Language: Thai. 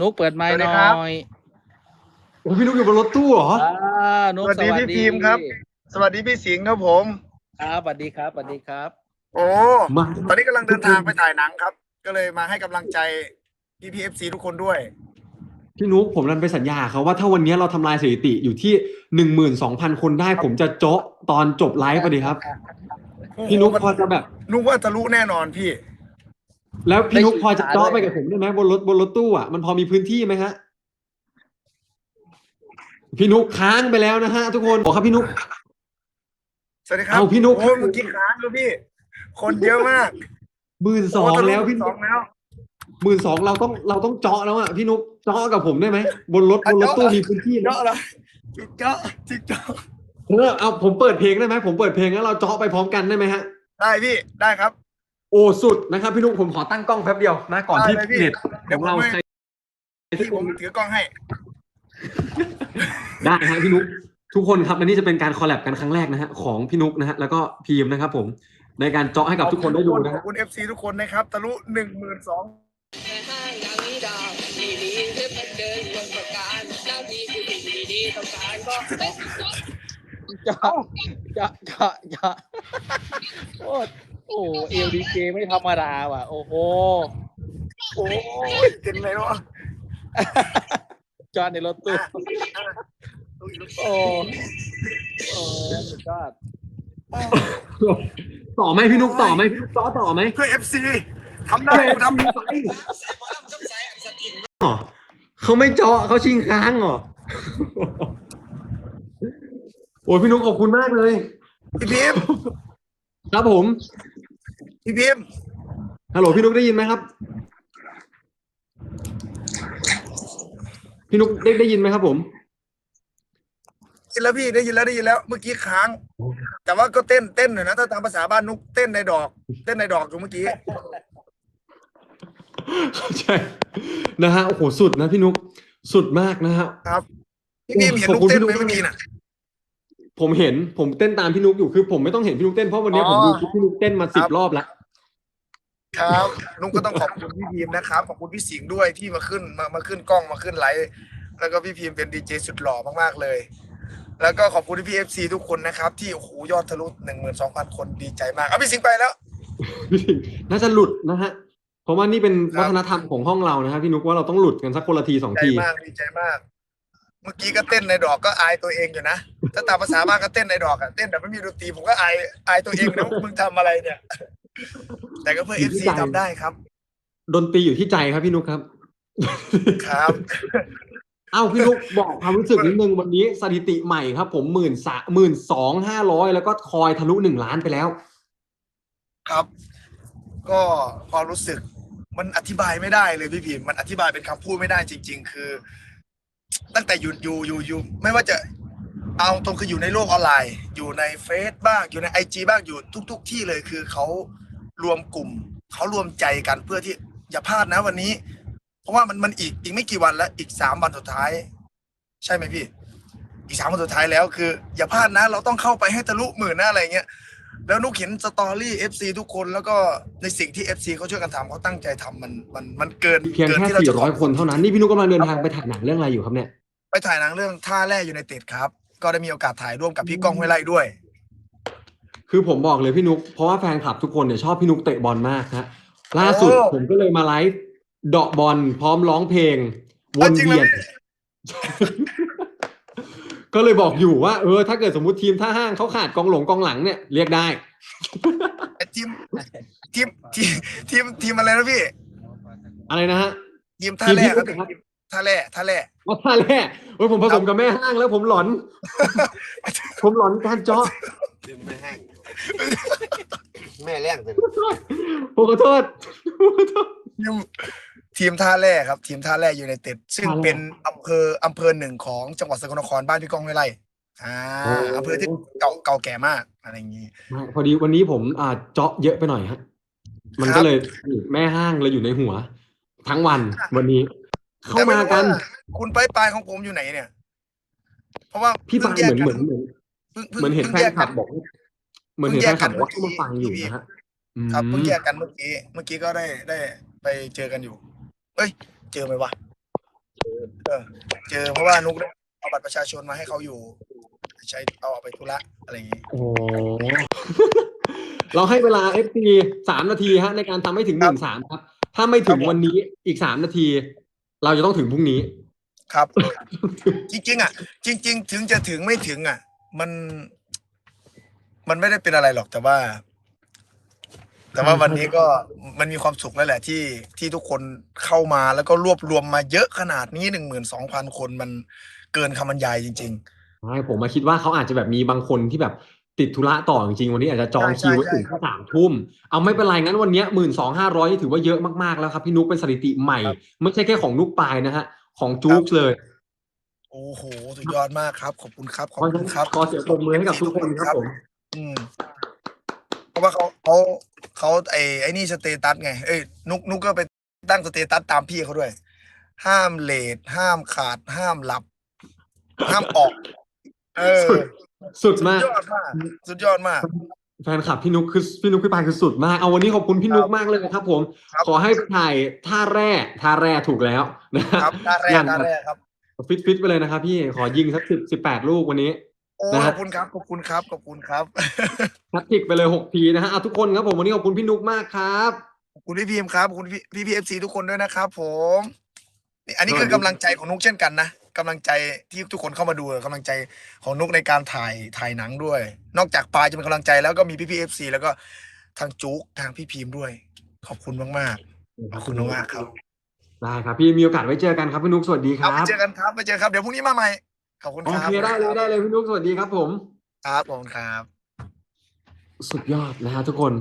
นุกเปิดไมค์สวัสหดีน่ครับอยโอ้พี่นุ๊กอยู่บนรถตู้เหรออ่านุกสวัสดีพี่พิมพ์ครับ สวัสดีพี่สิงห์ครับผม ครับสวัสดีครับสวัสดีครับ โอ้มาตอนนี้กำลังเดินทางไปถ่ายหนังครับ ก็เลยมาให้กำลังใจพี่พีเอฟซีทุกคนด้วย พี่นุ๊กผมนันไปสัญญาเขาว่าถ้าวันนี้เราทำลายสถิติอยู่ที่หนึ่งหมื่นสองพันคนได้ผมจะโจ๊ะตอนจบไลฟ์ไปดีครับ พี่นุ๊กพอจะแบบ นุกว่าทะลุแน่นอนพี่ แล้วพี่นุ๊กได้พอจะศึกษาเจาะด้วยไปกับผมได้ไหมบนรถบนรถตู้อะมันพอมีพื้นที่ไหมฮะ พี่นุ๊กค้างไปแล้วนะฮะ ทุกคนบอกครับพี่นุ๊กสวัสดีครับเอาพี่นุ๊ก โอ้ยเมื่อกี้ค้างแล้วพี่ คนเยอะมากหมื่นสองโทะแล้วพี่สองแล้ว หมื่นสองเราต้องเราต้องเจาะแล้วอะพี่นุ๊กเจาะกับผมได้ไหมบนรถบนรถตู้มีพื้นที่ไหมเจาะแล้วจิกเจาะจิกเจาะเออเอาผมเปิดเพลงได้ไหมผมเปิดเพลงแล้วเราเจาะไปพร้อมกันได้ไหมฮะ ได้พี่ได้ครับ โอ้สุดนะครับพี่นุ๊กผมขอตั้งกล้องแป๊บเดียวนะก่อนที่ได้เลยพี่ เน็ตเดี๋ขยวองเราผมให้ใช้พี่ผมถือกล้องให้ ได้ฮะพี่นุ๊กทุกคนครับและนี่จะเป็นการคอลแลบกันครั้งแรกนะฮะของพี่นุ๊กนะฮะแล้วก็พีมนะครับผมในการเจาะให้กับทุกคนได้ดูนะขอฮะบคุณเอฟซีทุกคนนะครับทะลุหนึ่งหมื่นสองในห้างนาวิดาวดีดีเทพเดินบนประการหน้าที่คือสิ่งดีๆต้องการก็เอ๊ะเจาะเจาะเจาะเจาะโอ้ โอ้เอลดีเจไม่ธรรมดาว่ะ โอ้โห โอ้ยเป็นไงวะจอดในรถตู้โอ้โอ้สุดยอดต่อไหมพี่นุ๊กต่อไหมพี่นุ๊กเจาะต่อไหมเพื่อเอฟซีทำได้ผมทำอ๋อเขาไม่เจาะเขาชิงค้างเหรอโอ้ยพี่นุ๊กขอบคุณมากเลยพี่พิมพ์ครับผม พี่พิมพ์ฮัลโหลพี่นุ๊กได้ยินไหมครับ พี่นุ๊กได้ได้ยินไหมครับผม ได้ยินแล้วพี่ได้ยินแล้วได้ยินแล้ว เมื่อกี้ค้าง แต่ว่าก็เต้นเต้นหน่อยนะถ้าตามภาษาบ้านนุกเต้นในดอก เต้นในดอกอยู่เมื่อกี้เข้าใจนะฮะโอ้โหสุดนะพี่นุ๊กสุดมากนะฮะครับพี่พิมพ์เห็นนุกเต้นไหมเมื่อกี้น่ะ ผมเห็นผมเต้นตามพี่นุ๊กอยู่คือ ผมไม่ต้องเห็นพี่นุ๊กเต้นเพราะวันนี้อ๋ผอมดูคลิปพี่นุ๊กเต้นมาสิบครับรอบแล้ว ครับนุกก็ต้องขอบคุณพี่พิมพ์นะครับขอบคุณพี่สิงห์ด้วยที่มาขึ้นมามาขึ้นกล้องมาขึ้นไลฟ์แล้วก็พี่พิมพ์เป็นดีเจสุดหล่อมากๆเลย แล้วก็ขอบคุณพี่เอฟซีทุกคนนะครับ ที่โอ้โหยอดทะลุหนึ่งหมื่นสองพันคนดีใจมากเอาพี่สิงห์ไปแล้ว น่าจะหลุดนะฮะ เพราะว่านี่เป็นครับวัฒนธรรมของห้องเรานะฮะพี่นุ๊กว่าเราต้องหลุดกันสักคนละทีสองใจทีมากดีใจมาก เมื่อกี้ก็เต้นในดอกก็อายตัวเองอยู่นะถ้าตามภาษาบ้านก็เต้นในดอกอะเต้นแบบไม่มีดนตรีผมก็อายอายตัวเองนะว่ามึงทำอะไรเนี่ย แต่ก็เพื่อเอฟซีทำได้ครับ ดนตรีอยู่ที่ใจครับพี่นุ๊กครับ ครับ เอ้าพี่นุ๊กบอกความรู้สึกนิดนึงวันนี้สถิติใหม่ครับ ผมหมื่นสหมื่นสองห้าร้อยแล้วก็คอยทะลุหนึ่งล้านไปแล้ว ครับ ก็ความรู้สึกมันอธิบายไม่ได้เลยพี่พิมพ์มันอธิบายเป็นคำพูดไม่ได้จริง ๆ คือ ตั้งแต่อยู่อยู่อยู่อยู่ไม่ว่าจะเอาตรงคืออยู่ในโลกออนไลน์ อยู่ในเฟซบ้างอยู่ในไอจีบ้างอยู่ทุก ๆ ที่เลยคือเขา รวมกลุ่มเขารวมใจกันเพื่อที่อย่าพลาดนะวันนี้ เพราะว่ามันมันอีกอีกไม่กี่วันแล้วอีกสามวันสุดท้าย ใช่ไหมพี่ อีกสามวันสุดท้ายแล้วคือ อย่าพลาดนะ เราต้องเข้าไปให้ทะลุหมื่นนะอะไรเงี้ยแล้วนุกเห็นสตอรี่ FC ทุกคนแล้วก็ในสิ่งที่ FC เขาช่วยกันทำเขาตั้งใจทำมันมันมันเกินเพียงกินแค่ที่เราสี่จะร้อยคนเท่านั้นนี่พี่นุ๊กกำลังเดินทางไปถ่ายหนังเรื่องอะไรอยู่ครับเนี่ยไปถ่ายหนังเรื่องท่าแร่ยูไนเต็ดครับ ก็ได้มีโอกาสถ่ายร่วมกับพี่ก้องห้วยไร่ด้วย คือผมบอกเลยพี่นุ๊กเพราะว่าแฟนคลับทุกคนเนี่ยชอบพี่นุ๊กเตะบอลมากฮะล่าสุดโอ้ผมก็เลยมาไลฟ์เดาะบอลพร้อมร้องเพลงวอะนจริงเหรอเวียนพี่ก็เลยบอกอยู่ว่าเออถ้าเกิดสมมติทีมท่าห้างเขาขาดกองหลงกองหลังเนี่ยเรียกได้ไอ้ทีมทีมทีมทีมทีมอะไรนะพี่ อะไรนะฮะทีมท่าแร่ครับทีมที่ทีมท่าแร่ท่าแร่ว่าท่าแรกเฮ้ยผมผสมกับแม่ห้างแล้วผมหลอน ผมหลอนการเจาะลืมแม่แห้ง แม่แรงเป็นผมขอโทษผมขอโทษ ทีมทีมท่าแร่ครับ ทีมท่าแร่ยูไนเต็ดซึ่งท่าแร่ เป็นอำเภออำเภอหนึ่งของจังหวัดสกลนครบ้านพี่ก้องห้วยไร่อ่าโอ้อำเภอที่เก่าเก่าแก่มากอะไรอย่างนี้ ไม่พอดีวันนี้ผมอ่าเจาะเยอะไปหน่อยฮะ มันครัก็บ เลยแม่ห้างเลยอยู่ในหัว ทั้งวันวันนี้ เข้าแต่ไมากันรู้ว่คุณปลายปลายของผมอยู่ไหนเนี่ย เพราะว่าพี่ปาพิ่งเหแยมืกอนเหมือนเหมือนพิ่งเหมือนเห็นพิ่งแฟนยคลับกับอก เหมือนเห็นเพิ่แฟงแยกนคลับกันบอกว่าเมื่อกี้เขามาฟังอยู่นะฮะอืมครับเพิ่งแยกกันเมื่อกี้ เมื่อกี้ก็ได้ได้ไปเจอกันอยู่ เอ้ย เจอไหมวะเจอเพราะว่านุกได้เอาบัตรประชาชนมาให้เขาอยู่ ใช้เอาออกไปธุระอะไรอย่างงี้ โอ้โหเราให้เวลา FT สามนาทีฮะ ในการทำให้ถึงหครันึ่บงสามครับ ถ้าไม่ถึงครับผมวันนี้อีกสามนาที เราจะต้องถึงพรุ่งนี้ ครับ จริง ๆ อะ จริง ๆ ถึงจะถึงไม่ถึงอะ มัน มันไม่ได้เป็นอะไรหรอกแต่ว่า แต่ว่าวันนี้ก็มันมีความสุขแล้วแหละที่ที่ทุกคนเข้ามาแล้วก็รวบรวมมาเยอะขนาดนี้หนึ่งหมื่นสองพันคนมันเกินคำบรรยายจริง ใช่ผมมาคิดว่าเขาอาจจะแบบมีบางคนที่แบบติดธุระต่อจริงๆวันนี้อาจจะจองใช่คิวไว้ใช่ ถึงแค่สามทุ่มเอาไม่เป็นไรงั้นวันเนี้หมื่นสองห้าร้อยถือว่าเยอะมากๆแล้วครับพี่นุ๊กเป็นสถิติใหม่ครับไม่ใช่แค่ของนุ๊กปายนะฮะของจุ๊กเลยๆ โอ้โหสุดยอดมากครับ ขอบคุณครับขอบเพราะฉะคุนั้ณนครับ ขอเสียงปรบมือให้กับทุกคนครับผม อืม เพราะว่าเขาเขาเขาไอ้ไอ้นี่สเตตัสไง เอ้ยนุกนุกก็ไปตั้งสเตตัสตามพี่เขาด้วย ห้ามเลทห้ามขาด ห้ามหลับ ห้ามออก เออ สุดสุดสุดมากยอดมาก สุดยอดมาก แฟนคลับพี่นุ๊กคือพี่นุ๊กพี่ปายคือสุดมากเอาวันนี้ขอบคุณพี่นุ๊กมากเลยนะครับ ผม ครับ ขอให้ไปถ่ายท่าแร่ท่าแร่ถูกแล้วนะฮะครับหน้าแรอกย่างหน้าแรกครับ ฟิตฟิตไปเลยนะครับพี่ขอยิงสักสิบสิบแปดลูกวันนี้โอ้ นะขฮะอบคุณครับขอบคุณครับขอบคุณครับแฮตทริกไปเลยหกทีนะฮะเอาทุกคนครับผมวันนี้ขอบคุณพี่นุ๊กมากครับขอบคุณพี่พีมครับขอบคุณพี่พี่พีเอฟซีทุกคนด้วยนะครับ ผมนี่อันนี้คือกำลังใจของนุกเช่นกันนะกำลังใจที่ทุกคนเข้ามาดูกำลังใจของนุกในการถ่ายถ่ายหนังด้วย นอกจากปายจะเป็นกำลังใจแล้วก็มีพี่พีเอฟซีแล้วก็ทางจุกทางพี่พีมด้วย ขอบคุณมากๆขอบคุณมากๆครับได้ครับพี่มีโอกาสไว้เจอกันครับพี่นุ๊กสวัสดีคเอารับไปเจอกันครับไปเจอครับเดี๋ยวพรุ่งนี้มาใหม่ ขอบคุณโอครับเคได้เลยได้เลยพี่นุ๊กสวัสดีครับผม ครับขอบคุณครับ สุดยอดนะฮะทุกคน